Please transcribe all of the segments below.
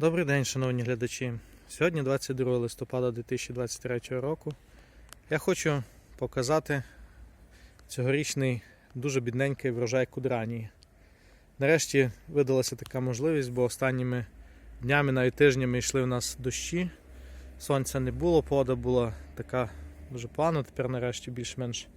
Добрий день, шановні глядачі. Сьогодні 22 листопада 2023 року. Я хочу показати цьогорічний дуже бідненький врожай кудранії. Нарешті видалася така можливість, бо останніми днями, навіть тижнями йшли в нас дощі. Сонця не було, погода була така дуже погана. Тепер нарешті більш-менш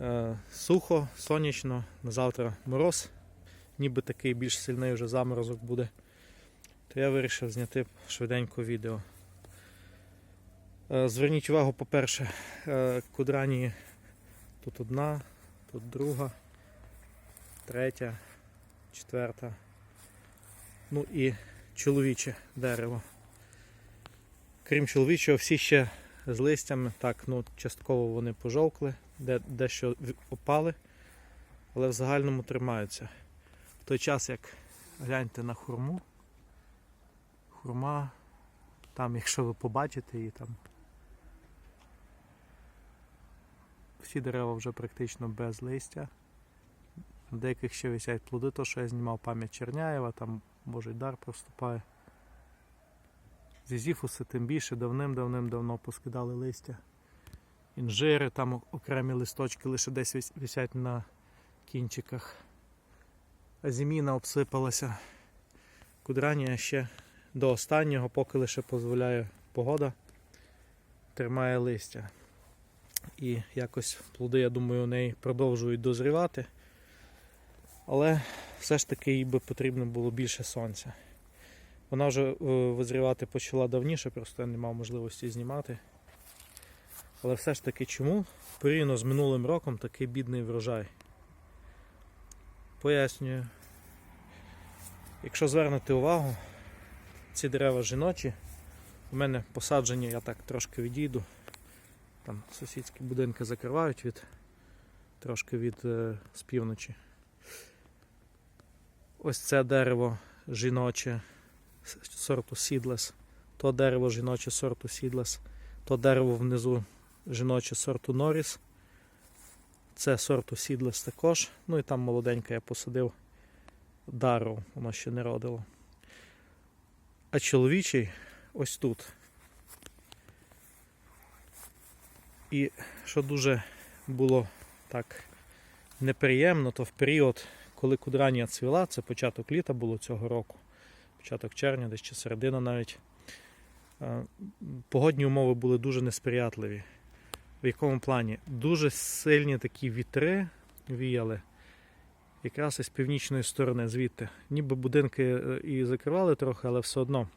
е, сухо, сонячно. На завтра мороз, ніби такий більш сильний вже заморозок буде то я вирішив зняти швиденько відео. Е, Зверніть увагу, по-перше, е, кудрані тут одна, тут друга, третя, четверта. Ну і чоловіче дерево. Крім чоловічого, всі ще з листями, так, ну, частково вони пожовкли, де, дещо опали, але в загальному тримаються. В той час, як гляньте на хурму, хурма. Там, якщо ви побачите її там. Всі дерева вже практично без листя. Деяких ще висять плоди, то що я знімав пам'ять Черняєва, там Божий дар проступає. Зізіфуси тим більше давним-давним-давно поскидали листя. Інжири, там окремі листочки лише десь висять на кінчиках. Азіміна обсипалася. Кудранія ще до останнього, поки лише дозволяє погода, тримає листя. І якось плоди, я думаю, у неї продовжують дозрівати. Але все ж таки їй би потрібно було більше сонця. Вона вже е, визрівати почала давніше, просто я не мав можливості знімати. Але все ж таки чому порівняно з минулим роком такий бідний врожай? Пояснюю. Якщо звернете увагу, ці дерева жіночі. У мене посаджені, я так трошки відійду. Там сусідські будинки закривають від трошки від е, з півночі. Ось це дерево жіноче сорту Seedless. То дерево жіноче сорту Seedless. То дерево внизу жіноче сорту Norris. Це сорту Seedless також. Ну і там молоденьке я посадив Дару, воно ще не родило. А чоловічий ось тут. І що дуже було так неприємно, то в період, коли кудранія цвіла, це початок літа було цього року, початок червня, десь чи середина навіть. е, Погодні умови були дуже несприятливі. В якому плані? Дуже сильні такі вітри віяли якраз із північної сторони, звідти. Ніби будинки е, і закривали трохи, але все одно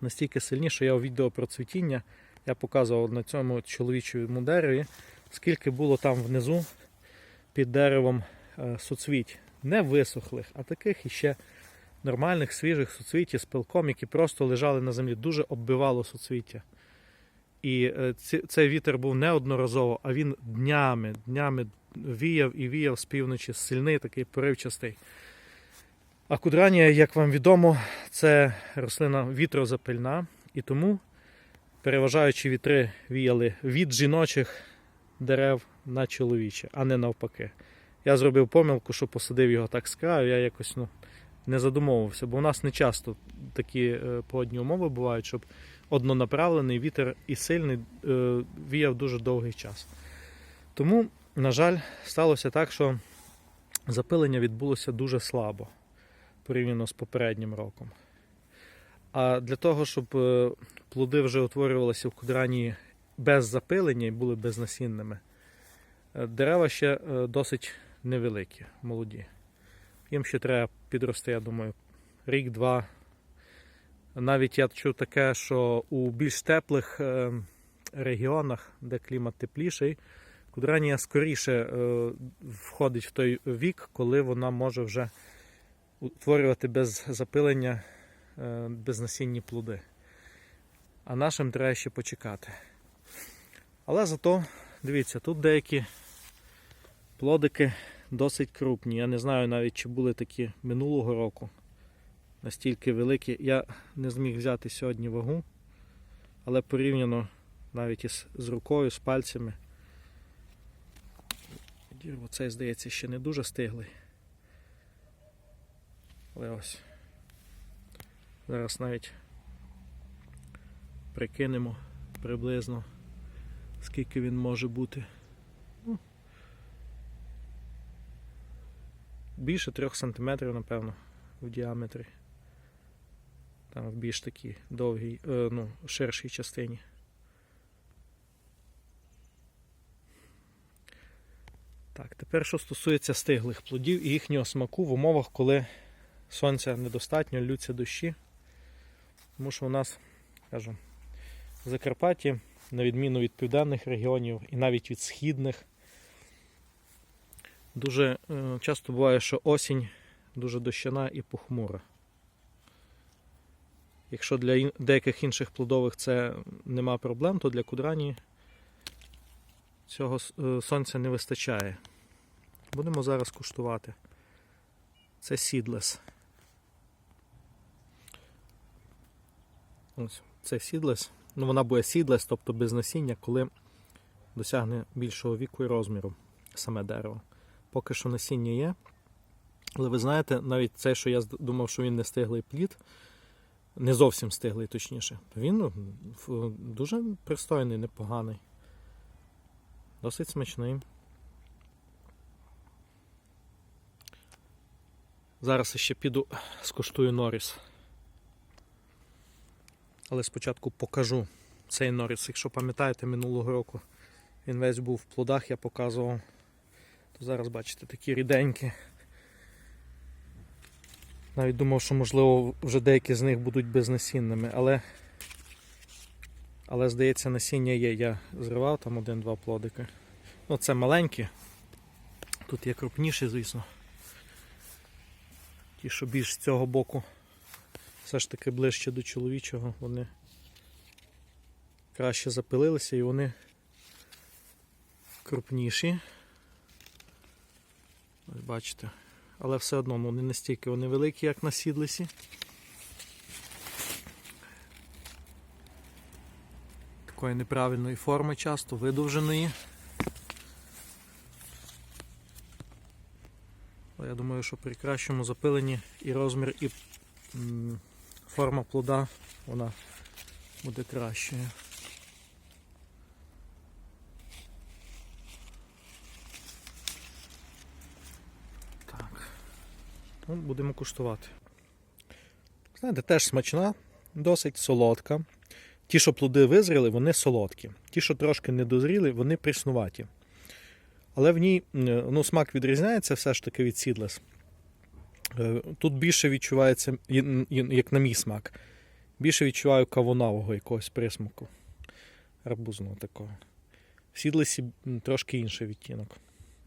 настільки сильні, що я у відео про цвітіння я показував на цьому чоловічому дереві, скільки було там внизу під деревом е, суцвіть. Не висохлих, а таких іще нормальних, свіжих суцвітів з пилком, які просто лежали на землі, дуже оббивало суцвіття. І е, цей вітер був не одноразово, а він днями, днями віяв і віяв з півночі, сильний такий поривчастий. А кудранія, як вам відомо, це рослина вітрозапильна, і тому переважаючі вітри віяли від жіночих дерев на чоловічі, а не навпаки. Я зробив помилку, що посадив його так з краю, я якось ну, не задумовувався, бо у нас не часто такі е, погодні умови бувають, щоб однонаправлений вітер і сильний е, віяв дуже довгий час. Тому, на жаль, сталося так, що запилення відбулося дуже слабо порівняно з попереднім роком. А для того, щоб е, плоди вже утворювалися в кудрані без запилення і були безнасінними, е, дерева ще е, досить невеликі, молоді. Їм ще треба підрости, я думаю, рік-два. Навіть я чув таке, що у більш теплих регіонах, де клімат тепліший, кудранія скоріше е, входить в той вік, коли вона може вже утворювати без запилення е, безнасінні плоди. А нашим треба ще почекати. Але зато, дивіться, тут деякі плодики досить крупні. Я не знаю навіть, чи були такі минулого року. Настільки великі. Я не зміг взяти сьогодні вагу, але порівняно навіть із з рукою, з пальцями. Дірво цей, здається, ще не дуже стиглий. Але ось. Зараз навіть прикинемо приблизно, скільки він може бути. Ну, більше 3 см, напевно, в діаметрі. Там в більш такій довгій, е, ну, ширшій частині. Так, тепер що стосується стиглих плодів і їхнього смаку в умовах, коли сонця недостатньо, лються дощі. Тому що у нас, скажімо, в Закарпатті, на відміну від південних регіонів і навіть від східних, дуже е, часто буває, що осінь дуже дощана і похмура. Якщо для деяких інших плодових це нема проблем, то для кудрані цього е, сонця не вистачає. Будемо зараз куштувати. Це сідлес. Ось, це сідлес. Ну, вона буде сідлес, тобто без насіння, коли досягне більшого віку і розміру саме дерево. Поки що насіння є. Але ви знаєте, навіть це, що я думав, що він не стиглий плід, не зовсім стиглий, точніше. Він ну, дуже пристойний, непоганий. Досить смачний. Зараз ще піду скуштую Норіс. Але спочатку покажу цей Норіс. Якщо пам'ятаєте, минулого року він весь був в плодах, я показував. То зараз бачите такі ріденькі. Навіть думав, що можливо вже деякі з них будуть безнасінними, але, але здається, насіння є. Я зривав там один-два плодики. Ну, це маленькі. Тут є крупніші, звісно. Ті, що більш з цього боку, все ж таки ближче до чоловічого, вони краще запилилися і вони крупніші. Ось бачите. Але все одно ну, не настільки вони великі, як на сідлесі. Такої неправильної форми часто, видовженої. Але я думаю, що при кращому запиленні і розмір, і форма плода вона буде кращою. Так. Ну, будемо куштувати. Знаєте, теж смачна, досить солодка. Ті, що плоди визріли, вони солодкі. Ті, що трошки не дозріли, вони пріснуваті. Але в ній ну, смак відрізняється все ж таки від сідлес. Тут більше відчувається, як на мій смак, більше відчуваю кавунового якогось присмаку. Арбузного такого. В сідлесі трошки інший відтінок.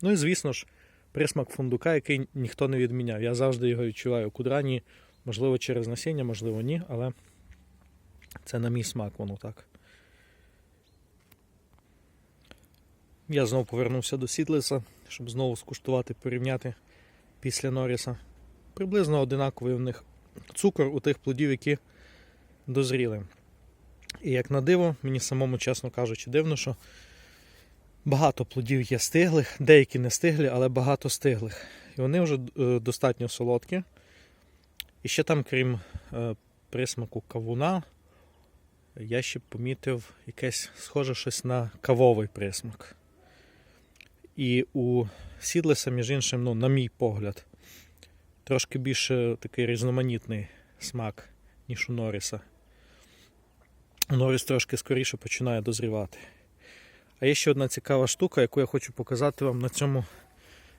Ну і звісно ж, присмак фундука, який ніхто не відміняв. Я завжди його відчуваю кудрані, можливо, через насіння, можливо, ні, але це на мій смак воно так. Я знову повернувся до Сідлеса, щоб знову скуштувати, порівняти після Норріса. Приблизно одинаковий в них цукор у тих плодів, які дозріли. І як на диво, мені самому, чесно кажучи, дивно, що багато плодів є стиглих, деякі не стиглі, але багато стиглих. І вони вже е, достатньо солодкі. І ще там, крім е, присмаку кавуна, я ще помітив якесь схоже щось на кавовий присмак. І у Сідлеса, між іншим, ну, на мій погляд, трошки більше такий різноманітний смак, ніж у Норріса. Норріс трошки скоріше починає дозрівати. А є ще одна цікава штука, яку я хочу показати вам на цьому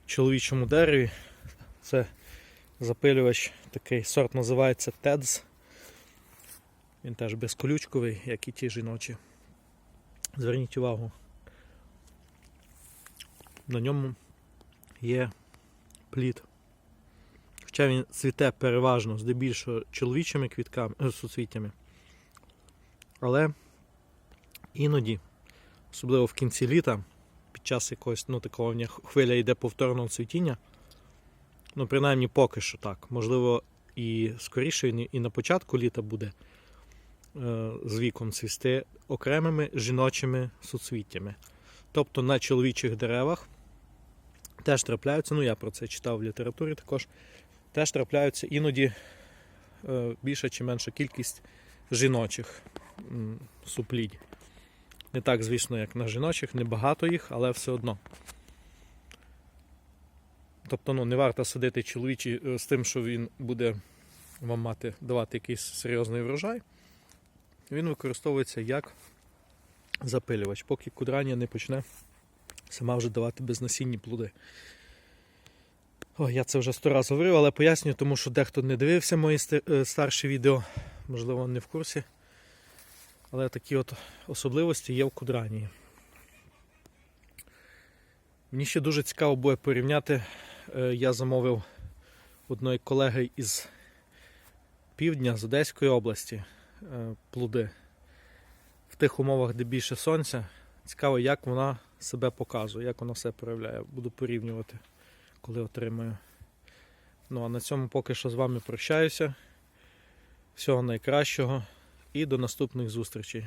чоловічому дереві. Це запилювач, такий сорт називається TEDS. Він теж безколючковий, як і ті жіночі. Зверніть увагу. На ньому є плід. Хоча він цвіте переважно здебільшого чоловічими квітками, е, суцвіттями. Але іноді, особливо в кінці літа, під час якогось ну, такого хвиля йде повторного цвітіння. Ну, принаймні поки що так. Можливо, і скоріше, і на початку літа буде е, з віком цвісти окремими жіночими суцвіттями. Тобто на чоловічих деревах теж трапляються, ну я про це читав в літературі також, теж трапляються іноді е, більша чи менша кількість жіночих суплідь. Не так, звісно, як на жіночих, небагато їх, але все одно. Тобто ну, не варто садити чоловічі е, з тим, що він буде вам мати, давати якийсь серйозний врожай. Він використовується як запилювач, поки кудрання не почне сама вже давати безнасінні плоди. О, я це вже сто разів говорив, але пояснюю, тому що дехто не дивився мої е, старші відео, можливо, не в курсі. Але такі от особливості є в кудранії. Мені ще дуже цікаво буде порівняти. е, Я замовив одної колеги із півдня з Одеської області е, плоди. В тих умовах, де більше сонця. Цікаво, як вона себе показує, як воно все проявляє. Буду порівнювати, коли отримаю. Ну а на цьому поки що з вами прощаюся. Всього найкращого і до наступних зустрічей.